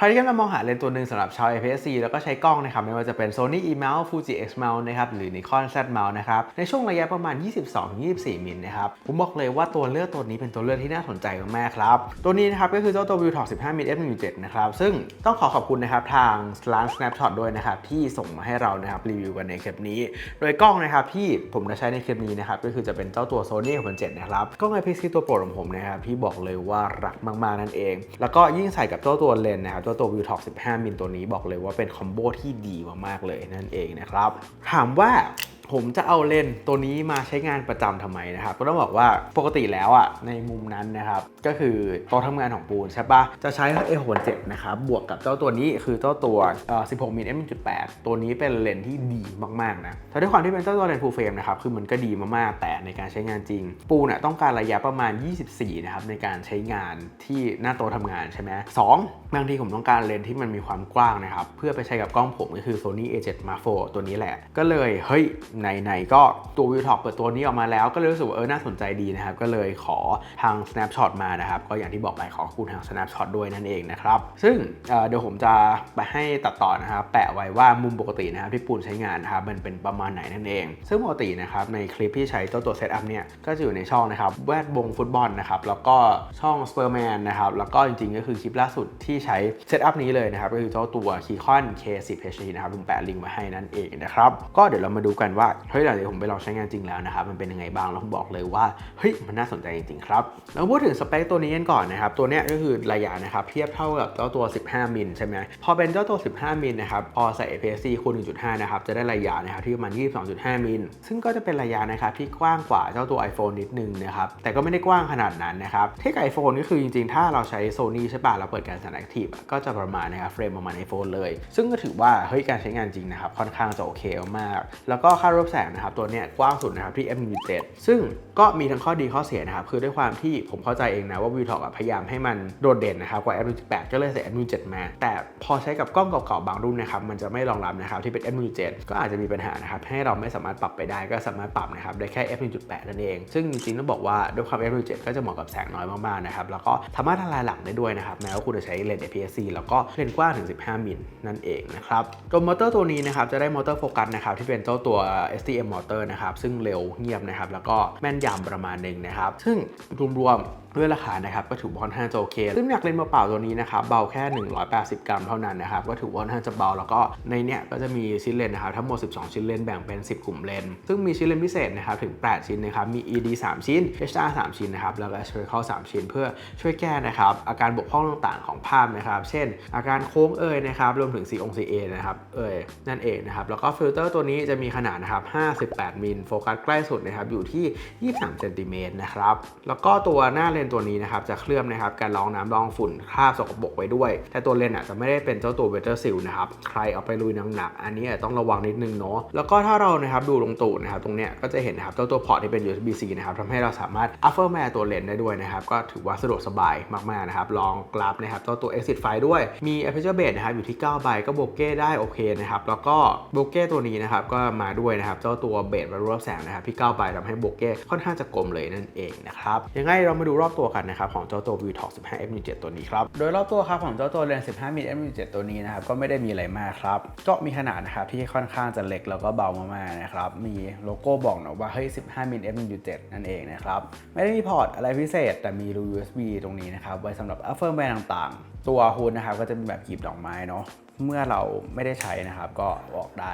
ใครที่กำลังมองหาเลนส์ตัวหนึ่งสำหรับชาว APS-C แล้วก็ใช้กล้องนะครับไม่ว่าจะเป็น Sony E mount Fuji X mount นะครับหรือ Nikon Z mount นะครับในช่วงระยะประมาณ 22-24 มิลนะครับผมบอกเลยว่าตัวเลือกตัวนี้เป็นตัวเลือกที่น่าสนใจมากครับ ตัวนี้นะครับก็คือเจ้าตัว View Talk 15มิล f1.7 นะครับซึ่งต้องขอขอบคุณนะครับทางร้าน Snapshot ด้วยนะครับที่ส่งมาให้เรานะครับรีวิวกันในคลิปนี้ โดยกล้องนะครับที่ผมจะใช้ในคลิปนี้นะครับก็คือจะเป็นเจ้าตัว Sony 6.7นะครับกล้อง IPS ตัวโปรดของผมนะครับที่บอกเลยว่ารักมากๆนั่นเอง แล้วก็ยิ่งใส่กับเจ้าตัวเลนส์นะครับเจ้าตัว View Talk 15 มิลตัวนี้บอกเลยว่าเป็นคอมโบที่ดีมากๆเลยนั่นเองนะครับ ถามว่า ผมจะเอาเลนส์ตัวนี้มาใช้งานประจำทำไมนะครับ ก็ต้องบอกว่าปกติแล้วอะในมุมนั้นนะครับ ก็คือโต๊ะทำงานของปูนใช่ปะจะใช้ A67 นะครับ บวกกับเจ้าตัวนี้คือเจ้าตัวเอ่อ16มิล f1.8 ตัวนี้เป็นเลนส์ที่ดีมากๆนะแต่ด้วยความที่เป็นเจ้าตัวเลนส์ full frame นะครับ คือมันก็ดีมากๆ แต่ในการใช้งานจริง ปูนอะต้องการระยะประมาณ 24 นะครับ ในการใช้งานที่หน้าโต๊ะทำงานใช่ไหมสองบางทีผมต้องการเลนส์ที่มันมีความกว้างนะครับ เพื่อไปใช้กับกล้องผมก็คือ Sony A7 Mark IV ตัวนี้แหละ ก็เลยเฮ้ยไหนๆก็ตัว View Talk เปิดตัวนี้ออกมาแล้วก็เลยรู้สึกว่าเออน่าสนใจดีนะครับ ก็เลยขอทาง Snapshot มานะครับ ก็อย่างที่บอกไปขอคุณทาง Snapshot ด้วยนั่นเองนะครับ ซึ่งเเดี๋ยวผมจะไปให้ตัดต่อนะครับ แปะไว้ว่ามุมปกตินะครับที่ปูนใช้งานนะครับมันเป็นประมาณไหนนั่นเอง ซึ่งปกตินะครับในคลิปที่ใช้เจ้าตัวเซตอัพเนี่ยก็จะอยู่ในช่องนะครับแวดวงฟุตบอลนะครับแล้วก็ช่อง s p u r m a n นนะครับแล้วก็จริงๆก็คือคลิปล่าสุดที่ใช้เซตอัพนี้เลยนะครับก็คือเจ้าตัว Keycon K10 HD นะครับผมแปะลิงก์ไว้ให้นั่นเองนะครับก็เดี๋ยวเรามาดูกันว่าเฮ้ยเดี๋ยวผมไปลองใช้งานจริงแล้วนะครับมันเป็นยังไงบ้างแล้วผมบอกเลยว่าเฮ้ยมันน่าสนใจจริงๆครับแล้วพูดถึงสเปคตัวนี้กันก่อนนะครับตัวเนี้ยก็คือระยะนะครับเทียบเท่ากับเจ้าตัว 15 มิลใช่ไหมพอเป็นเจ้าตัว 15 มิลนะครับพอใส่ APS-C คูณ1.5นะครับจะได้ระยะนะครับที่ประมาณ 22.5 มิลซึ่งก็จะเป็นระยะนะครับที่กว้างกว่าเจ้าตัว iPhone นิดนึงนะครับแต่ก็ไม่ได้กว้างขนาดนั้นนะครับเทียบกับ iPhone ก็คือจริงๆ ถ้าเราใช้ Sony ใช่ป่ะเราเปิดการสั่น Active ก็จะประมาณนะครับเฟรมประมาณ iPhone เลย ซึ่งก็ถือว่าเฮ้ยการใช้งานจริงนะครับค่อนข้างจะโอเคมาก แล้วก็ค่ารบแสงนะครับตัวเนี้ยกว้างสุดนะครับที่ f1.7 ซึ่งก็มีทั้งข้อดีข้อเสียนะครับคือด้วยความที่ผมเข้าใจเองนะว่า View Talk อะพยายามให้มันโดดเด่นนะครับกว่า f1.8 ก็เลยใส่ f1.7 มาแต่พอใช้กับกล้องเก่าๆบางรุ่นนะครับมันจะไม่รองรับนะครับที่เป็น f1.7 ก็อาจจะมีปัญหานะครับให้เราไม่สามารถปรับไปได้ก็สามารถปรับนะครับได้แค่ f1.8 นั่นเอง ซึ่งจริงๆต้องบอกว่าด้วยความ f1.7 ก็จะเหมาะกับแสงน้อยมากๆนะครับแล้วก็สามารถทลายหลังได้ด้วยนะครับแม้ว่าคุณจะใช้เลนส์ APS-C แล้วก็เลนส์กว้างถึง 15 มิลนั่นเองนะครับตัวมอเตอร์ตัวนี้นะครับจะได้มอเตอร์โฟกัสนะครับที่เป็นเจ้าตัว STM มอเตอร์นะครับซึ่งเร็วเงียบนะครับแล้วก็แม่นยำประมาณหนึ่งนะครับ ซึ่งรวมด้วยราคานะครับก็ถือว่าค่อนข้างจะโอเคซึ่งอยากเล่นเปล่าตัวนี้นะครับเบาแค่ 180 กรัมเท่านั้นนะครับก็ถือว่าค่อนข้างจะเบาแล้วก็ในเนี้ยก็จะมีชิ้นเลนนะครับทั้งหมด 12 ชิ้นเลนแบ่งเป็น 10 กลุ่มเลนซึ่งมีชิ้นเลนพิเศษนะครับถึง 8 ชิ้นนะครับมี ED 3 ชิ้น HDR 3 ชิ้นนะครับแล้วก็ Spherical 3 ชิ้น เพื่อช่วยแก้นะครับอาการบกพร่องต่างๆของภาพนะครับเช่น อาการโค้งเอ่ยนะครับรวมถึง COC CA นะครับเอ่ยนั่นเองนะครับแล้วก็ฟิลเตอร์ตัวนี้จะมีขนาดนะครับ58มิลโฟกัสใกล้สุดนะครับอยู่ที่ 23เซนติเมตรนะครับแล้วก็ตัวหน้าเลนตัวนี้นะครับจะเคลือบนะครับการรองน้ำรองฝุ่นคราบสกปรกไว้ด้วย แต่ตัวเลนอะจะไม่ได้เป็นเจ้าตัวเวเตอร์ซิลนะครับใครเอาไปลุยหนักๆอันนี้ต้องระวังนิดนึงเนาะแล้วก็ถ้าเรานะครับดูลงตูดนะครับตรงเนี้ยก็จะเห็นนะครับเจ้าตัวพอร์ตที่เป็น USB-C นะครับทำให้เราสามารถ a f f i r m a r e ตัวเลนได้ด้วยนะครับก็ถือว่าสะดวกสบายมากๆนะครับลองกราฟนะครับเจ้าตัว exit ไฟด้วยมี aperture base นะครับอยู่ที่9ใบก็โบเก้ได้โอเคนะครับแล้วก็โบเก้ตัวนี้นะครับก็มาด้วยนะครับเจ้าตัวเบสบรรลุรอบแสงนะครับที่9ใบทำให้โบเก้ค่อนข้างจะกลมเลยนั่นเองนะครับยังไงเรามาดูรอบอบตัวกันนะครับของเจ้าตัว View Talk 15 f1.7 ตัวนี้ครับ โดยรอบตัวครับของเจ้าตัวเลนส์15มิล f1.7 ตัวนี้นะครับก็ไม่ได้มีอะไรมากครับ ก็มีขนาดนะครับที่ค่อนข้างจะเล็กแล้วก็เบามากๆนะครับ มีโลโก้บอกนะว่าเฮ้ย 15มิล f1.7 นั่นเองนะครับ ไม่ได้มีพอร์ตอะไรพิเศษ แต่มีรู USB ตรงนี้นะครับไว้สำหรับอัฟเฟอร์มแมนต่างๆ ตัวฮูดนะครับก็จะเป็นแบบกีบดอกไม้เนาะเมื่อเราไม่ได้ใช้นะครับก็ออกได้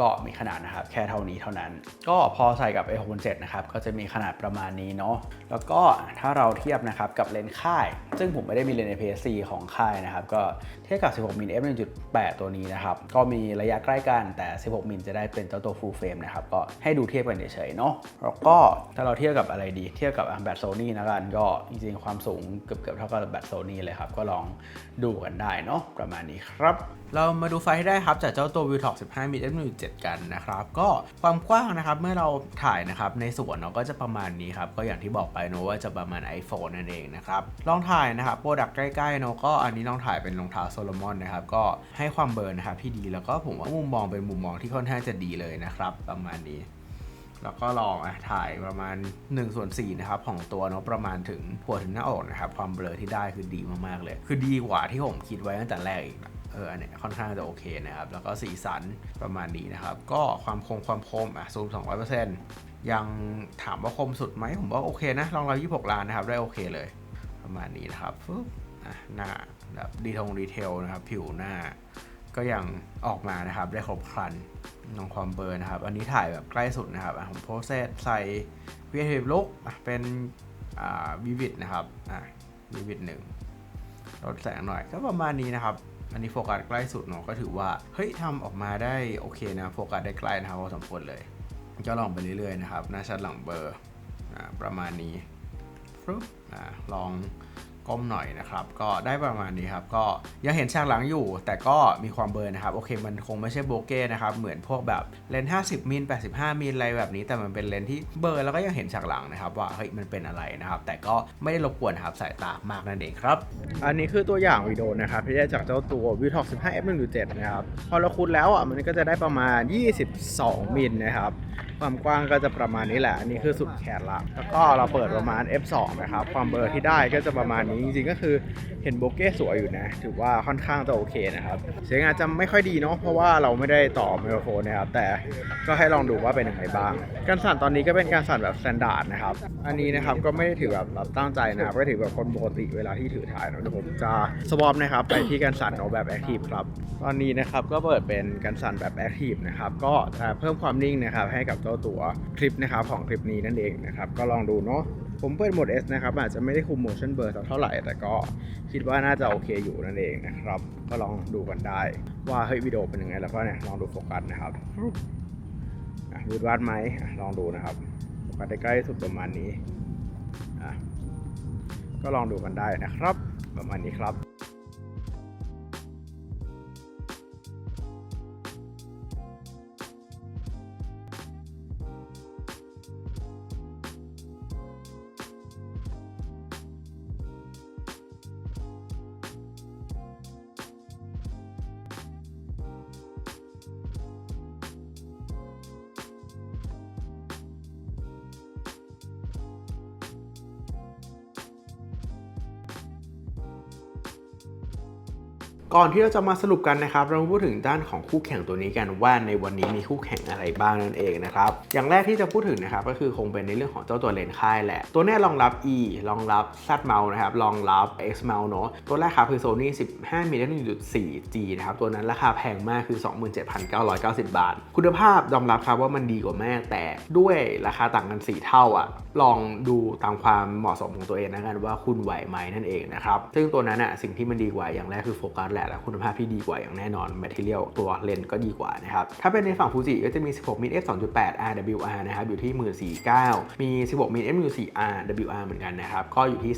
ก็มีขนาดนะครับแค่เท่านี้เท่านั้น ก็พอใส่กับ A67 นะครับก็จะมีขนาดประมาณนี้เนาะแล้วก็ถ้าเราเทียบนะครับกับเลนส์ค่าย ซึ่งผมไม่ได้มีเลนส์ APS-C ของค่ายนะครับก็เทียบกับ 16มิล f1.8 ตัวนี้นะครับก็มีระยะใกล้กันแต่ 16มิลจะได้เป็นเจ้าตัว full frame นะครับก็ให้ดูเทียบกันเฉยๆเนาะแล้วก็ถ้าเราเทียบกับอะไรดี เทียบกับแบตโซนี่นะกันก็จริงๆความสูงเกือบๆเท่ากับแบตโซนี่เลยครับก็ลองดูกันได้เนาะประมาณนี้ครับ เรามาดูไฟให้ได้ครับจากเจ้าตัว View Talk 15มิล f1.7 กันนะครับ ก็ความกว้างนะครับเมื่อเราถ่ายนะครับในสวนเนาะก็จะประมาณนี้ครับ ก็อย่างที่บอกไปเนาะว่าจะประมาณ iPhone นั่นเองนะครับลองถ่ายนะครับโปรดักใกล้ๆเนาะก็อันนี้ลองถ่ายเป็นรองเท้าโซโลมอนนะครับ ก็ให้ความเบิร์นนะครับที่ดีแล้วก็ผมว่ามุมมองเป็นมุมมองที่ค่อนข้างจะดีเลยนะครับ ประมาณนี้แล้วก็ลองอะถ่ายประมาณ1ส่วน4นะครับของตัวเนาะประมาณถึงหัวถึงหน้าอกนะครับ ความเบลอที่ได้คือดีมากๆเลย คือดีกว่าที่ผมคิดไว้ตั้งแต่แรกอีกนะ เอออันเนี้ยค่อนข้างจะโอเคนะครับ แล้วก็สีสันประมาณนี้นะครับ ก็ความคมความคมอะซูม 200%ยังถามว่าคมสุดไหมผมว่าโอเคนะลองเรา26 ล้านนะครับ ได้โอเคเลย ประมาณนี้นะครับฟึบอะหน้าแบบดีทงดีเทลนะครับ ผิวหน้า ก็ยังออกมานะครับ ได้ครบครันน้องความเบอร์นะครับ อันนี้ถ่ายแบบใกล้สุดนะครับผมโพสเซตใส่วีเทปลุกเป็นวิวิดนะครับอะวิวิดหนึ่งลดแสงหน่อยก็ประมาณนี้นะครับ อันนี้โฟกัสใกล้สุดเนาะก็ถือว่าเฮ้ยทำออกมาได้โอเคนะโฟกัสได้ใกล้นะครับพอสมควรเลยก็ลองไปเรื่อยๆนะครับหน้าชัดหลังเบอร์ประมาณนี้ฟรุบอ่าลอง ก้มหน่อยนะครับ ก็ได้ประมาณนี้ครับ ก็ยังเห็นฉากหลังอยู่ แต่ก็มีความเบลอร์นะครับ โอเค มันคงไม่ใช่โบเก้นะครับ เหมือนพวกแบบเลนส์50มิล85มิลอะไรแบบนี้ แต่มันเป็นเลนส์ที่เบลอร์แล้วก็ยังเห็นฉากหลังนะครับ ว่าเฮ้ยมันเป็นอะไรนะครับ แต่ก็ไม่ได้รบกวนครับสายตามากนั่นเองครับ อันนี้คือตัวอย่างวิดีโอนะครับที่ได้จากเจ้าตัว v t o x 15 f 1.7นะครับ พอเราคูณแล้วอะมันก็จะได้ประมาณ 22มิลนะครับ ความกว้างก็จะประมาณนี้แหละ อันนี้คือสุดแขนละ แล้วก็เราเปิดประมาณ f2 นะครับ ความเบลอที่ได้ก็จะประมาณนี้ จริงๆก็คือเห็นโบเก้สวยอยู่นะ ถือว่าค่อนข้างจะโอเคนะครับ เสียงอาจจะไม่ค่อยดีเนาะ เพราะว่าเราไม่ได้ต่อไมโครโฟนนะครับ แต่ก็ให้ลองดูว่าเป็นยังไงบ้าง การสั่นตอนนี้ก็เป็นการสั่นแบบสแตนดาร์ดนะครับ อันนี้นะครับก็ไม่ได้ถือแบบแบบตั้งใจนะครับ ก็ถือแบบคนปกติเวลาที่ถือถ่ายเนะเดี๋ยวผมจะสวอปนะครับไปที่การสั่นของแบบแอคทีฟครับ ตอนนี้นะครับก็เปิดเป็นการสั่นแบบแอคทีฟนะครับ ก็จะเพิ่มความนิ่งนะครับให้กับเจ้าตัวคลิปนะครับของคลิปนี้นั่นเองนะครับก็ลองดูเนาะผมเปิดโหมด S นะครับอาจจะไม่ได้คุม motion blur สักเท่าไหร่ แต่ก็คิดว่าน่าจะโอเคอยู่นั่นเองนะครับ ก็ลองดูกันได้ ว่าเฮ้ยวิดีโอเป็นยังไงแล้วก็เนี่ยลองดูโฟกัสนะครับรูดวาดไหมลองดูนะครับโฟกัสได้ใกล้สุดประมาณนี้อะก็ลองดูกันได้นะครับ ประมาณนี้ครับ ก่อนที่เราจะมาสรุปกันนะครับ เราพูดถึงด้านของคู่แข่งตัวนี้กันว่าในวันนี้มีคู่แข่งอะไรบ้างนั่นเองนะครับ อย่างแรกที่จะพูดถึงนะครับก็คือคงเป็นในเรื่องของเจ้าตัวเลนส์ค่ายแหละ ตัวเนี้รองรับ E รองรับ Z mount นะครับ รองรับ X mount เนอะตัวแรกครับคือ Sony 15 mm 1.4 G นะครับ ตัวนั้นราคาแพงมากคือ 27,990 บาท คุณภาพยอมรับครับว่ามันดีกว่าแม่แต่ด้วยราคาต่างกัน 4 เท่าอะลองดูตามความเหมาะสมของตัวเองนะกันว่าคุณไหวไหมนั่นเองนะครับ ซึ่งตัวนั้นอะสิ่งที่มันดีกว่าอย่างแรกคือโฟกัสแหละและคุณภาพที่ดีกว่าอย่างแน่นอนแมทเทียลตัวเลนส์ก็ดีกว่านะครับถ้าเป็นในฝั่งฟูจิก็จะมี 16มิล f 2.8 RWR นะครับอยู่ที่ 14,900มี 16มิล f 1.4 RWR เหมือนกันนะครับก็อยู่ที่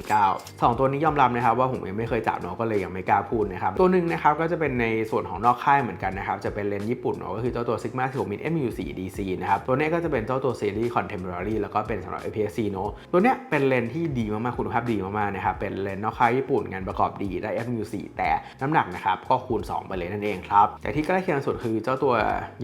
35,900สองตัวนี้ยอมรับนะครับว่าผมยังไม่เคยจับเนาะก็เลยยังไม่กล้าพูดนะครับตัวหนึ่งนะครับก็จะเป็นในส่วนของนอกค่ายเหมือนกันนะครับจะเป็นเลนส์ญี่ปุ่นเนาะก็คือเจ้าตัว Sigma 16มิล f 1.4 DC นะครับตัวนี้ก็จะเป็นเจ้าตัวซีรีส์ Contemporary แล้วก็เป็นสำหรับ APS-C เนาะตัวเนี้ยเป็นเลนส์ที่ดีมากๆคุณภาพดีมากๆนะครับเป็นเลนส์นอกค่ายญี่ปุ่นงานประกอบดีได้ f 1.4แต่น้ำหนักนะครับก็คูณ 2 ไปเลยนั่นเองครับแต่ที่ใกล้เคียงสุดคือเจ้าตัว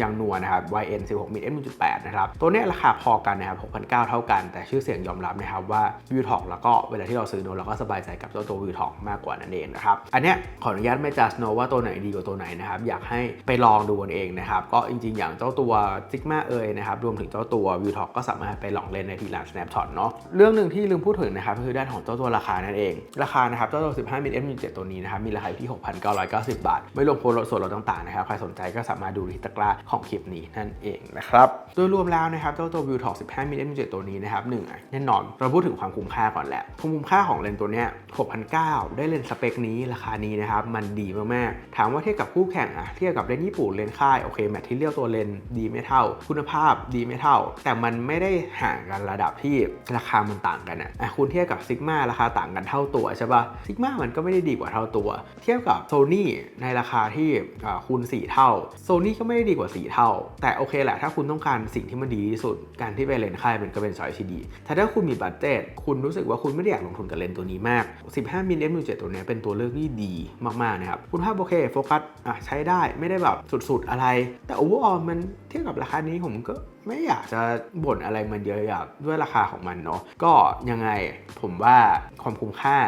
ยังนัวนะครับ YN 16มิล f 1.8นะครับตัวนี้ราคาพอกันนะครับ6,900 เท่ากัน แต่ชื่อเสียงยอมรับนะครับว่า v i e w t a l k แล้วก็เวลาที่เราซื้อโน้ตเราก็สบายใจกับเจ้าตัว v i e w t a l k มากกว่านั่นเองนะครับอันเนี้ยขออนุญาตไม่จัดโนว่าตัวไหนดีกว่าตัวไหนนะครับอยากให้ไปลองดูกันเองนะครับก็จริงๆ อย่างเจ้าตัว Sigma เอยนะครับรวมถึงเจ้าตัว v i e w t a l k ก็สามารถไปลองเล่นในที่ร้าน Snapshot เนาะเรื่องหนึ่งที่ลืมพูดถึงนะครับก็คือด้านของเจ้าตัวราคานั่นเองราคานะครับเจ้าตัว 15มิล f 1.7ตัวนี้นะครับมีราคาอยู่ที่ 6,990 บาท ไม่รวมโปรส่วนลดต่างๆนะครับใครสนใจก็สามารถดูที่ตะกร้าของคลิปนี้นั่นเองนะครับโดยรวมแล้วนะครับเจ้าตัว View Talk 15มิล f 1.7ตัวนี้นะครับหนึ่งแน่นอนเราพูดถึงความคุ้มค่าก่อนแหละความคุ้มค่าของเลนส์ตัวเนี้ย6,900 ได้เลนส์สเปคนี้ราคานี้นะครับมันดีมากๆถามว่าเทียบกับคู่แข่งอะเทียบกับเลนส์ญี่ปุ่นเลนส์ค่ายโอเคแมทที่เรียกตัวเลนส์ดีไม่เท่า คุณภาพดีไม่เท่า แต่มันไม่ได้ห่างกันระดับที่ราคามันต่างกันอะอะคุณเทียบกับซิกมาราคาต่างกันเท่าตัวใช่ปะซิกมามันก็ไม่ได้ดีกว่าเท่าตัวเทียบียบกับโซนี่ในราคาที่คูณ 4 เท่าโซนี่ก็ไม่ได้ดีกว่า 4 เท่า แต่โอเคแหละถ้าคุณต้องการสิ่งที่มันดีที่สุด การที่ไปเลนส์ค่ายมันก็เป็นสอยที่ดี แต่ถ้าคุณมีบัตเจ็ตคุณรู้สึกว่าคุณไม่ได้อยากลงทุนกับเลนส์ตัวนี้มาก 15มิล f 1.7ตัวนี้เป็นตัวเลือกที่ดีมากๆนะครับคุณภาพโอเคโฟกัสอะใช้ได้ไม่ได้แบบสุดๆอะไร แต่โอเวอร์ออลมัน ทียบกับราคานี้ผมก็ไม่อยากจะบ่นอะไรมันเยอะอยากด้วยราคาของมันเนาะก็ยังไงผมว่าความคุ้มค่า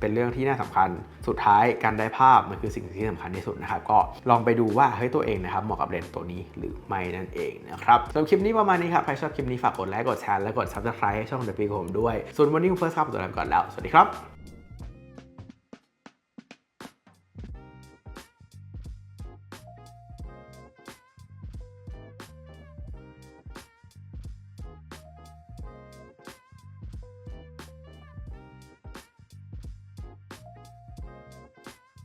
เป็นเรื่องที่น่าสำคัญ สุดท้ายการได้ภาพมันคือสิ่งที่สำคัญที่สุดนะครับ ก็ลองไปดูว่าเฮ้ยตัวเองนะครับเหมาะกับเลนส์ตัวนี้หรือไม่นั่นเองนะครับสำหรับคลิปนี้ประมาณนี้ครับ ใครชอบคลิปนี้ฝากกดไลค์ กดแชร์ และกด subscribe ให้ช่อง The Big ผมด้วย ส่วนวันนี้ผมเฟิร์สครับตัวลาไปก่อนแล้ว สวัสดีครับ